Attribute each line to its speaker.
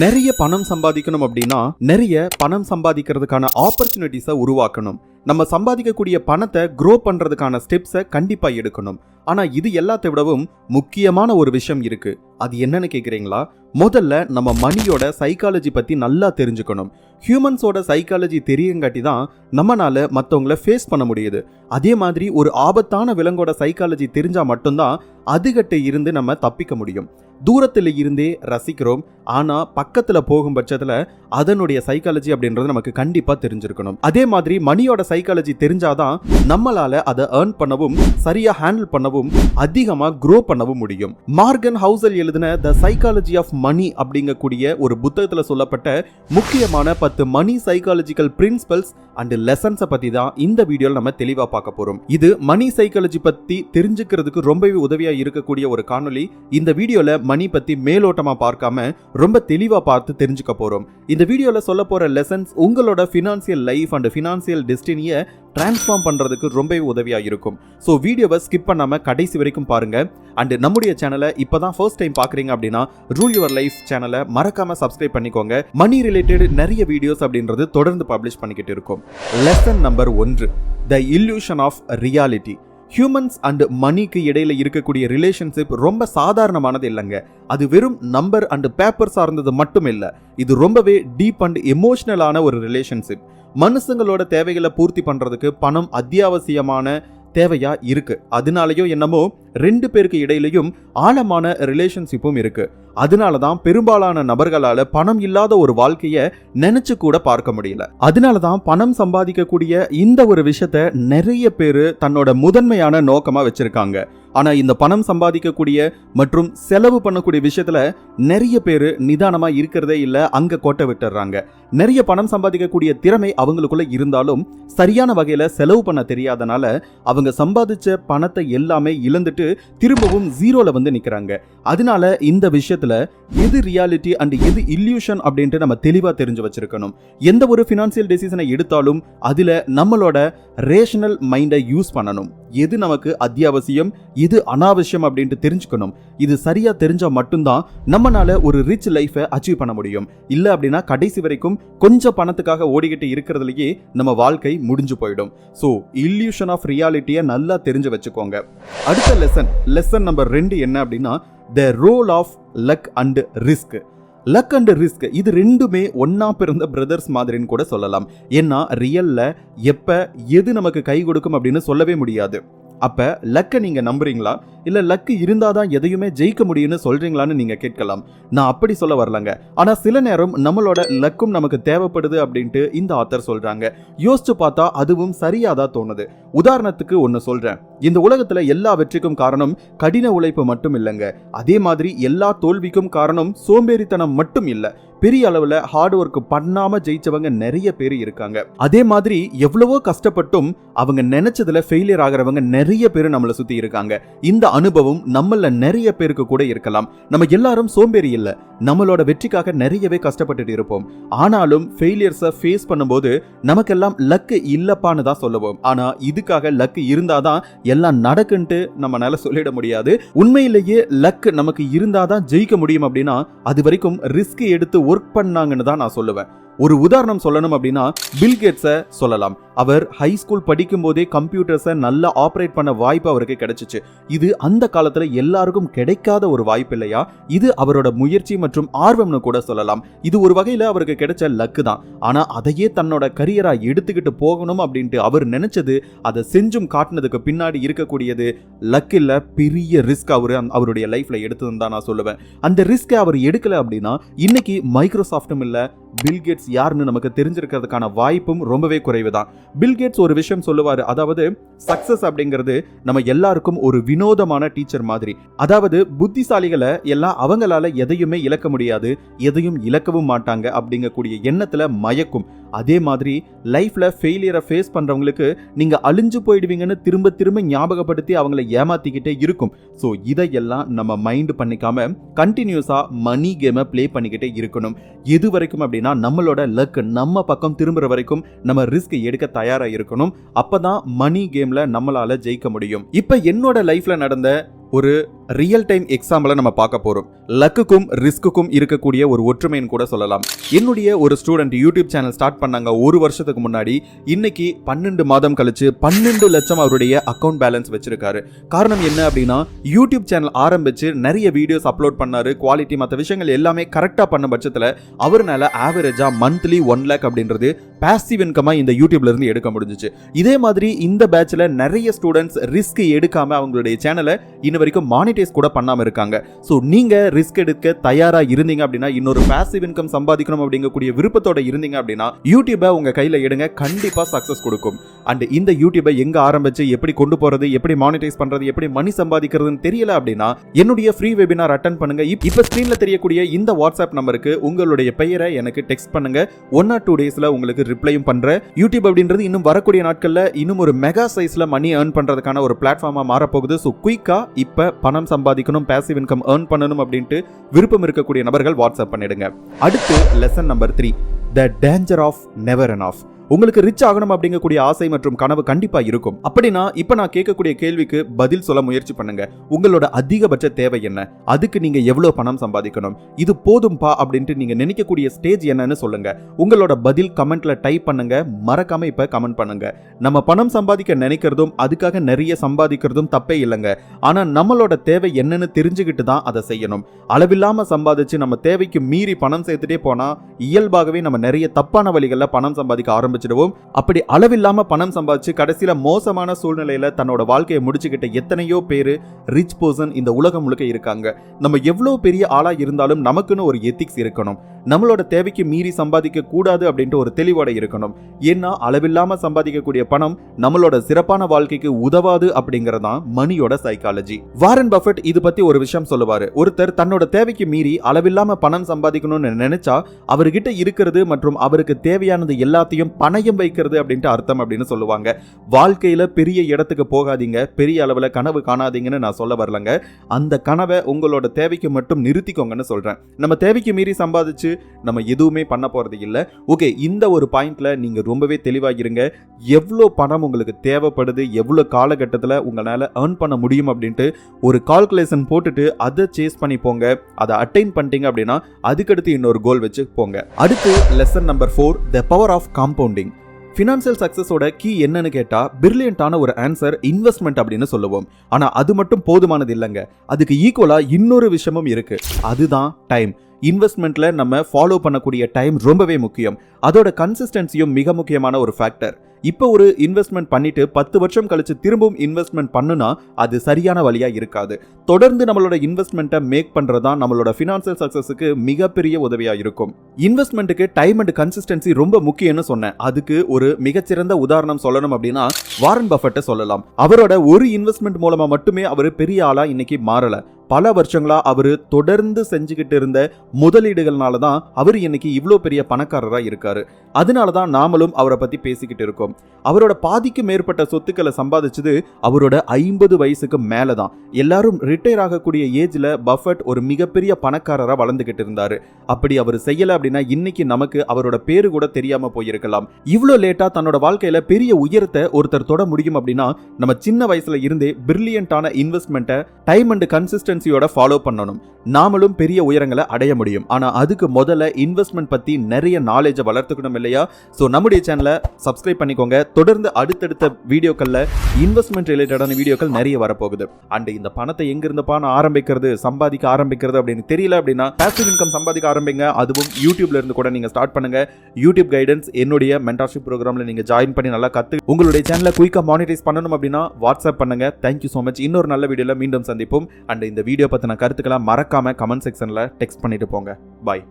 Speaker 1: நிறைய பணம் சம்பாதிக்கணும் அப்படின்னா நிறைய பணம் சம்பாதிக்கிறதுக்கான ஆப்பர்ச்சுனிட்டிஸை உருவாக்கணும். நம்ம சம்பாதிக்கக்கூடிய பணத்தை க்ரோ பண்ணுறதுக்கான ஸ்டெப்ஸை கண்டிப்பாக எடுக்கணும். ஆனால் இது எல்லாத்தை விடவும் முக்கியமான ஒரு விஷயம் இருக்குது அது என்னன்னு கேட்குறீங்களா முதல்ல நம்ம மணியோட சைக்காலஜி பற்றி நல்லா தெரிஞ்சுக்கணும். ஹியூமன்ஸோட சைக்காலஜி தெரியங்காட்டி தான் நம்மளால் மற்றவங்கள ஃபேஸ் பண்ண முடியுது. அதே மாதிரி ஒரு ஆபத்தான விலங்கோட சைக்காலஜி தெரிஞ்சால் மட்டும்தான் அதுகிட்ட இருந்து நம்ம தப்பிக்க முடியும். தூரத்தில் இருந்தே ரசிக்கிறோம். ஆனால் பக்கத்தில் போகும் பட்சத்தில் அதனுடைய சைக்காலஜி அப்படின்றது நமக்கு கண்டிப்பாக தெரிஞ்சிருக்கணும். அதே மாதிரி மணியோட சைக்காலஜி தெரிஞ்சாதான் நம்மளால் அதை ஏர்ன் பண்ணவும் சரியாக ஹேண்டில் பண்ணவும் அதிகமாக க்ரோ பண்ணவும் முடியும். மார்கன் ஹவுசல் எழுதின த சைக்காலஜி ஆஃப் மணி அப்படிங்கக்கூடிய ஒரு புத்தகத்தில் சொல்லப்பட்ட முக்கியமான பத்து மணி சைக்காலஜிக்கல் பிரின்சிபல்ஸ் அண்ட் லெசன்ஸை பற்றி தான் இந்த வீடியோவில் நம்ம தெளிவாக பார்க்க போகிறோம் இது மணி சைக்காலஜி பற்றி தெரிஞ்சுக்கிறதுக்கு ரொம்பவே உதவியா இருக்கக்கூடிய ஒரு காணொளி. இந்த வீடியோல மணி பத்தி மேலோட்டமா பார்க்காம ரொம்ப தெளிவா பார்த்து தெரிஞ்சுக்க போறோம். இந்த வீடியோல சொல்ல போற லெசன்ஸ் உங்களோட ஃபினான்சியல் லைஃப் அண்ட் ஃபினான்சியல் டெஸ்டினியை டிரான்ஸ்ஃபார்ம் பண்றதுக்கு ரொம்பவே உதவியா இருக்கும். ஸோ வீடியோவை ஸ்கிப் பண்ணாம கடைசி வரைக்கும் பாருங்க. அண்ட் நம்முடைய சேனலை இப்போதான் ஃபர்ஸ்ட் டைம் பாக்குறீங்க அப்படின்னா ரூல் யுவர் லைஃப் சேனலை மறக்காம சப்ஸ்கிரைப் பண்ணிக்கோங்க. மணி ரிலேட்டட் நிறைய வீடியோஸ் அப்படின்றது தொடர்ந்து பப்ளிஷ் பண்ணிக்கிட்டு இருக்கும். லெசன் நம்பர் ஒன்று the illusion of reality humans and மணிக்கு இடையில இருக்கக்கூடிய ரிலேஷன்ஷிப் ரொம்ப சாதாரணமானது இல்லைங்க. அது வெறும் நம்பர் அண்ட் பேப்பர் சார்ந்தது மட்டும் இல்லை இது ரொம்பவே டீப் அண்ட் எமோஷ்னலான ஒரு ரிலேஷன்ஷிப் மனுஷங்களோட தேவைகளை பூர்த்தி பண்றதுக்கு பணம் அத்தியாவசியமான தேவையா இருக்கு. அதனாலயோ என்னமோ ரெண்டு பேருக்கு இடையிலையும் ஆழமான ரிலேஷன்ஷிப்பும் இருக்கு. அதனால தான் பெரும்பாலான நபர்களால பணம் இல்லாத ஒரு வாழ்க்கைய நினைச்சு கூட பார்க்க முடியல. அதனால தான் பணம் சம்பாதிக்கக்கூடிய இந்த ஒரு விஷயத்த நிறைய பேர் தன்னோட முதன்மையான நோக்கமா வச்சிருக்காங்க. ஆனால் இந்த பணம் சம்பாதிக்கக்கூடிய மற்றும் செலவு பண்ணக்கூடிய விஷயத்தில் நிறைய பேர் நிதானமாக இருக்கிறதே இல்லை அங்கே கோட்டை விட்டுறாங்க. நிறைய பணம் சம்பாதிக்கக்கூடிய திறமை அவங்களுக்குள்ள இருந்தாலும் சரியான வகையில் செலவு பண்ண தெரியாதனால அவங்க சம்பாதிச்ச பணத்தை எல்லாமே இழந்துட்டு திரும்பவும் ஜீரோவில் வந்து நிற்கிறாங்க அதனால இந்த விஷயத்தில் எது ரியாலிட்டி அண்ட் எது இல்யூஷன் அப்படின்ட்டு நம்ம தெளிவாக தெரிஞ்சு வச்சிருக்கணும். எந்த ஒரு ஃபினான்சியல் டெசிஷனை எடுத்தாலும் அதில் நம்மளோட ரேஷனல் மைண்டை யூஸ் பண்ணணும். எது நமக்கு அத்தியாவசியம் எது அனாவசியம் அப்படின்ட்டு தெரிஞ்சுக்கணும். இது சரியா தெரிஞ்சா மட்டும்தான் நம்மனால ஒரு ரிச் லைஃபை அச்சீவ் பண்ண முடியும். இல்ல அப்படின்னா கடைசி வரைக்கும் கொஞ்சம் பணத்துக்காக ஓடிக்கிட்டு இருக்கிறதுலயே நம்ம வாழ்க்கை முடிஞ்சு போயிடும். ஸோ இல்யூஷன் ஆஃப் ரியாலிட்டியை நல்லா தெரிஞ்சு வச்சுக்கோங்க. அடுத்த லெசன் லெசன் நம்பர் ரெண்டு என்ன அப்படின்னா the role of luck and risk luck and risk இது ரெண்டுமே ஒன்னா பிறந்த பிரதர்ஸ் மாதிரின்னு கூட சொல்லலாம். ஏன்னா ரியல்ல எப்ப எது நமக்கு கை கொடுக்கும் அப்படின்னு சொல்லவே முடியாது. அப்ப லக்கை நீங்க நம்புறீங்களா? இல்ல லக்கு இருந்தாதான் எதையுமே ஜெயிக்க முடியும்னு சொல்றீங்களான்னு நீங்க கேட்கலாம். நான் அப்படி சொல்ல வரலங்க. ஆனா சில நேரம் நம்மளோட லக்கும் நமக்கு தேவைப்படுது அப்படின்ட்டு இந்த ஆத்தர் சொல்றாங்க. யோசிச்சு பார்த்தா அதுவும் சரியாதான் தோணுது. உதாரணத்துக்கு ஒன்று சொல்றேன். இந்த உலகத்துல எல்லா வெற்றிக்கும் காரணம் கடின உழைப்பு மட்டும் இல்லைங்க. அதே மாதிரி எல்லா தோல்விக்கும் காரணம் சோம்பேறித்தனம் மட்டும் இல்லை. பெரிய அளவுல ஹார்ட் ஒர்க் பண்ணாம ஜெயிச்சவங்க நிறைய பேர் இருக்காங்க. அதே மாதிரி எவ்வளவோ கஷ்டப்பட்டும் அவங்க நினைச்சதுல ஃபெயிலியர் ஆகிறவங்க நிறைய பேர் நம்மளை சுத்தி இருக்காங்க. இந்த அனுபவம் நம்மள நிறைய பேருக்கு கூட இருக்கலாம். நம்ம எல்லாரும் சோம்பேறி இல்லை. நம்மளோட வெற்றிக்காக நிறையவே கஷ்டப்பட்டுட்டு இருப்போம். ஆனாலும் ஃபெயிலியர்ஸை ஃபேஸ் பண்ணும்போது நமக்கெல்லாம் லக்கு இல்லப்பான்னு தான் சொல்லுவோம். ஆனா இதுக்காக லக்கு இருந்தாதான் எல்லாம் நடக்குன்ட்டு நம்மளால சொல்லிட முடியாது. உண்மையிலேயே லக் நமக்கு இருந்தாதான் ஜெயிக்க முடியும் அப்படின்னா அது வரைக்கும் ரிஸ்க் எடுத்து ஒர்க் பண்ணாங்கன்னு தான் நான் சொல்லுவேன். ஒரு உதாரணம் சொல்லணும் அப்படின்னா பில்கேட்ஸை சொல்லலாம். அவர் ஹை ஸ்கூல் படிக்கும் போதே கம்ப்யூட்டர்ஸை நல்லா ஆப்ரேட் பண்ண வாய்ப்பு அவருக்கு கிடைச்சிச்சு. இது அந்த காலத்தில் எல்லாருக்கும் கிடைக்காத ஒரு வாய்ப்பு இல்லையா? இது அவரோட முயற்சி மற்றும் ஆர்வம்னு கூட சொல்லலாம். இது ஒரு வகையில் அவருக்கு கிடைச்ச லக்கு தான். ஆனால் அதையே தன்னோட கரியராக எடுத்துக்கிட்டு போகணும் அப்படின்ட்டு அவர் நினைச்சது அதை செஞ்சும் காட்டினதுக்கு பின்னாடி இருக்கக்கூடியது லக் இல்லை பெரிய ரிஸ்க் அவர் அவருடைய லைஃப்பில் எடுத்ததுன்னு தான் நான் சொல்லுவேன். அந்த ரிஸ்கை அவர் எடுக்கலை அப்படின்னா இன்னைக்கு மைக்ரோசாஃப்டும் இல்லை பில்கேட்ஸ் யாருன்னு நமக்கு தெரிஞ்சிருக்கிறதுக்கான வாய்ப்பும் ரொம்பவே குறைவு தான் பில்கேட்ஸ் ஒரு விஷயம் சொல்லுவாரு அதாவது சக்சஸ் அப்படிங்கிறது நம்ம எல்லாருக்கும் ஒரு வினோதமான டீச்சர் மாதிரி. அதாவது புத்திசாலிகளை எல்லாம் அவங்களால எதையுமே இழக்க முடியாது எதையும் இழக்கவும் மாட்டாங்க அப்படிங்கக்கூடிய எண்ணத்துல மயக்கும். அதே மாதிரி லைஃப்ல ஃபெயிலியரை ஃபேஸ் பண்றவங்களுக்கு நீங்க அழிஞ்சு போயிடுவீங்கன்னு திரும்ப திரும்ப ஞாபகப்படுத்தி அவங்கள ஏமாத்திக்கிட்டே இருக்கும். ஸோ இதையெல்லாம் நம்ம மைண்ட் பண்ணிக்காம கண்டினியூஸா மணி கேமை ப்ளே பண்ணிக்கிட்டே இருக்கணும். எது வரைக்கும் அப்படின்னா நம்மளோட லக் நம்ம பக்கம் திரும்புற வரைக்கும் நம்ம ரிஸ்க் எடுக்க தயாரா இருக்கணும். அப்பதான் மணி கேம்ல நம்மளால ஜெயிக்க முடியும். இப்ப என்னோட லைஃப்ல நடந்த ஒரு ரியல் டைம் எக்ஸாம்பிளை நம்ம பார்க்க போகிறோம் லக்குக்கும் ரிஸ்க்குக்கும் இருக்கக்கூடிய ஒரு ஒற்றுமைன்னு கூட சொல்லலாம். என்னுடைய ஒரு ஸ்டூடெண்ட் யூடியூப் சேனல் ஸ்டார்ட் பண்ணாங்க ஒரு வருஷத்துக்கு முன்னாடி. இன்னைக்கு பன்னெண்டு மாதம் கழிச்சு பன்னெண்டு லட்சம் அவருடைய அக்கவுண்ட் பேலன்ஸ் வச்சிருக்காரு. காரணம் என்ன அப்படின்னா யூடியூப் சேனல் ஆரம்பிச்சு நிறைய வீடியோஸ் அப்லோட் பண்ணாரு. குவாலிட்டி மற்ற விஷயங்கள் எல்லாமே கரெக்டாக பண்ண பட்சத்தில் அவர்னால ஆவரேஜா மந்த்லி ஒன் லேக் அப்படின்றது பேசிவ் இன்கமாக இந்த யூடியூப்ல இருந்து எடுக்க முடிஞ்சுச்சு. இதே மாதிரி இந்த பேட்ச்ல நிறைய ஸ்டூடெண்ட்ஸ் ரிஸ்க் எடுக்காம அவங்களுடைய சேனலை இன்ன வரைக்கும் மானிட்டைஸ் கூட பண்ணாம இருக்காங்க. ஸோ நீங்க ரிஸ்க் எடுக்க தயாரா இருந்தீங்க அப்படின்னா இன்னொரு பேசிவ் இன்கம் சம்பாதிக்கணும் அப்படிங்கக்கூடிய விருப்பத்தோட இருந்தீங்க அப்படின்னா யூடியூபை உங்க கையில எடுங்க. கண்டிப்பா சக்சஸ் கொடுக்கும். அண்ட் இந்த யூடியூபை எங்க ஆரம்பிச்சு எப்படி கொண்டு போறது எப்படி மானிட்டைஸ் பண்றது எப்படி மணி சம்பாதிக்கிறதுன்னு தெரியல அப்படின்னா என்னுடைய ஃப்ரீ வெபினார் அட்டன் பண்ணுங்க. இப்- இப்ப ஸ்கிரீன்ல தெரியக்கூடிய இந்த வாட்ஸ்அப் நம்பருக்கு உங்களுடைய பெயரை எனக்கு டெக்ஸ்ட் பண்ணுங்க. ஒன் ஆர் டூ டேஸ்ல உங்களுக்கு ரிப்ளையும் பண்றேன். யூடியூப் அப்படின்றது இன்னும் வரக்கூடிய நாட்கள்ல இன்னும் ஒரு மெகா சைஸ்ல மணி ஏர்ன் பண்றதுக்கான ஒரு பிளாட்ஃபார்மா மாறப்போகுது. ஸோ குயிக்கா இப்ப பணம் சம்பாதிக்கணும் பேசிவ் இன்கம் ஏர்ன் பண்ணணும் அப்படின்ட்டு விருப்பம் இருக்கக்கூடிய நபர்கள் வாட்ஸ்அப் பண்ணிடுங்க. அடுத்து lesson number three the danger of never and ஆஃப் உங்களுக்கு ரிச் ஆகணும் அப்படிங்கக்கூடிய ஆசை மற்றும் கனவு கண்டிப்பா இருக்கும். அப்படின்னா இப்ப நான் கேட்கக்கூடிய கேள்விக்கு பதில் சொல்ல முயற்சி பண்ணுங்க. உங்களோட அதிகபட்ச தேவை என்ன? அதுக்கு நீங்க எவ்வளவு பணம் சம்பாதிக்கணும்? இது போதும்பா அப்படின்ட்டு நீங்க நினைக்கக்கூடிய ஸ்டேஜ் என்னன்னு சொல்லுங்க. உங்களோட பதில் கமெண்ட்ல டைப் பண்ணுங்க. மறக்காம இப்ப கமெண்ட் பண்ணுங்க. நம்ம பணம் சம்பாதிக்க நினைக்கிறதும் அதுக்காக நிறைய சம்பாதிக்கிறதும் தப்பே இல்லைங்க. ஆனா நம்மளோட தேவை என்னன்னு தெரிஞ்சுக்கிட்டு தான் அதை செய்யணும். அளவில்லாம சம்பாதிச்சு நம்ம தேவைக்கு மீறி பணம் சேர்த்துட்டே போனா இயல்பாகவே நம்ம நிறைய தப்பான வழிகளில் பணம் சம்பாதிக்க ஆரம்பிச்சிடவும் அப்படி அளவில்லாம பணம் சம்பாதிச்சு கடைசியில மோசமான சூழ்நிலையில தன்னோட வாழ்க்கையை முடிச்சுக்கிட்ட எத்தனையோ பேரு ரிச் பர்சன் இந்த உலகம் முழுக்க இருக்காங்க. நம்ம எவ்வளவு பெரிய ஆளா இருந்தாலும் நமக்குன்னு ஒரு எத்திக்ஸ் இருக்கணும். நம்மளோட தேவைக்கு மீறி சம்பாதிக்க கூடாது அப்படின்ட்டு ஒரு தெளிவோட இருக்கணும். ஏன்னா அளவில்லாம சம்பாதிக்கக்கூடிய பணம் நம்மளோட சிறப்பான வாழ்க்கைக்கு உதவாது அப்படிங்கறதான் மணியோட சைக்காலஜி வாரன் பஃபட் இது பத்தி ஒரு விஷயம் சொல்லுவாரு. ஒருத்தர் தன்னோட தேவைக்கு மீறி அளவில்லாம பணம் சம்பாதிக்கணும்னு நினைச்சா அவர்கிட்ட இருக்கிறது மற்றும் அவருக்கு தேவையானது எல்லாத்தையும் பணயம் வைக்கிறது அப்படின்ட்டு அர்த்தம் அப்படின்னு சொல்லுவாங்க. வாழ்க்கையில பெரிய இடத்துக்கு போகாதீங்க. பெரிய அளவுல கனவு காணாதீங்கன்னு நான் சொல்ல வரலங்க. அந்த கனவை உங்களோட தேவைக்கு மட்டும் நிறுத்திக்கோங்கன்னு சொல்றேன். நம்ம தேவைக்கு மீறி சம்பாதிச்சு நம்ம எதுவுமே பண்ண போறது இல்லை. ஓகே இந்த ஒரு பாயிண்ட்ல நீங்கள் ரொம்பவே தெளிவாக இருங்க எவ்வளோ பணம் உங்களுக்கு தேவைப்படுது எவ்வளோ காலகட்டத்தில் உங்களால் ஏர்ன் பண்ண முடியும் அப்படின்ட்டு ஒரு கால்குலேஷன் போட்டுட்டு அதை சேஸ் பண்ணி போங்க. அதை அட்டைன் பண்ணிட்டீங்க அப்படின்னா அதுக்கடுத்து இன்னொரு கோல் வச்சு போங்க. அடுத்து lesson number four the power of compounding financial சக்சஸோட key என்னன்னு கேட்டால் பிரில்லியண்டான ஒரு ஆன்சர் இன்வெஸ்ட்மெண்ட் அப்படின்னு சொல்லுவோம். ஆனால் அது மட்டும் போதுமானது இல்லைங்க. அதுக்கு ஈக்குவலாக இன்னொரு விஷயமும் இருக்கு. அதுதான் டைம் இன்வெஸ்ட்மெண்ட்ல நம்ம ஃபாலோ பண்ணக்கூடிய டைம் ரொம்பவே முக்கியம். அதோட கன்சிஸ்டன்சியும் மிக முக்கியமான ஒரு ஃபேக்டர் இப்போ ஒரு இன்வெஸ்ட்மெண்ட் பண்ணிட்டு பத்து வருஷம் கழிச்சு திரும்பவும் இன்வெஸ்ட்மெண்ட் பண்ணுனா அது சரியான வழியா இருக்காது. தொடர்ந்து நம்மளோட இன்வெஸ்ட்மெண்ட்டை மேக் பண்றதா நம்மளோட ஃபினான்சியல் சக்சஸுக்கு மிகப்பெரிய உதவியா இருக்கும். இன்வெஸ்ட்மெண்ட்டுக்கு டைம் அண்ட் கன்சிஸ்டன்சி ரொம்ப முக்கியம்னு சொன்னேன். அதுக்கு ஒரு மிகச்சிறந்த உதாரணம் சொல்லணும் அப்படின்னா வாரன் பஃபட்டை சொல்லலாம். அவரோட ஒரு இன்வெஸ்ட்மெண்ட் மூலமா மட்டுமே அவர் பெரிய ஆளா இன்னைக்கு மாறல. பல வருஷங்களா அவர் தொடர்ந்து செஞ்சுக்கிட்டு இருந்த முதலீடுகள்னால தான் அவர் இன்னைக்கு இவ்வளோ பெரிய பணக்காரராக இருக்காரு. அதனால தான் நாமளும் அவரை பற்றி பேசிக்கிட்டு இருக்கோம். அவரோட பாதிக்கு மேற்பட்ட சொத்துக்களை சம்பாதிச்சது அவரோட ஐம்பது வயசுக்கு மேலே தான் எல்லாரும் ரிட்டையர் ஆகக்கூடிய ஏஜில் பஃபட் ஒரு மிகப்பெரிய பணக்காரராக வளர்ந்துக்கிட்டு இருந்தார். அப்படி அவர் செய்யலை அப்படின்னா இன்னைக்கு நமக்கு அவரோட பேரு கூட தெரியாமல் போயிருக்கலாம். இவ்வளோ லேட்டாக தன்னோட வாழ்க்கையில் பெரிய உயரத்தை ஒருத்தர் தொட முடியும் அப்படின்னா நம்ம சின்ன வயசில் இருந்தே பிரில்லியண்டான இன்வெஸ்ட்மெண்ட்டை டைம் அண்ட் கன்சிஸ்டன்சியோட ஃபாலோ பண்ணணும். நாமளும் பெரிய உயரங்களை அடைய முடியும். ஆனால் அதுக்கு முதல்ல இன்வெஸ்ட்மெண்ட் பற்றி நிறைய நாலேஜை வளர்த்துக்கணும் இல்லையா? ஸோ நம்முடைய சேனலை சப்ஸ்கிரைப் பண்ணிக்கோங்க. தொடர்ந்து அடுத்தடுத்த வீடியோக்களில் இன்வெஸ்ட்மெண்ட் ரிலேட்டடான வீடியோக்கள் நிறைய வரப்போகுது. அண்ட் இந்த பணத்தை எங்கிருந்தப்பா நான் ஆரம்பிக்கிறது சம்பாதிக்க ஆரம்பிக்கிறது அப்படின்னு தெரியல அப்படின்னா பேசிவ் இன்கம் சம்பாதிக்க ஆரம்பிங்க. அதுவும் யூடியூப்ல இருந்து கூட நீங்கள் ஸ்டார்ட் பண்ணுங்க. யூடியூப் கைடன்ஸ் என்னுடைய மென்டர்ஷிப் ப்ரோக்ராம்ல நீங்கள் ஜாயின் பண்ணி நல்லா கற்று உங்களுடைய சேனலை குயிக்கா மானிட்டைஸ் பண்ணணும் அப்படின்னா வாட்ஸ்அப் பண்ணுங்க. தேங்க்யூ ஸோ மச் இன்னொரு நல்ல வீடியோவில் மீண்டும் சந்திப்போம். அண்ட் இந்த வீடியோ பற்றின கருத்துக்களை மறக்காம கமெண்ட் செக்ஷன்ல டெக்ஸ்ட் பண்ணிட்டு போங்க. பாய்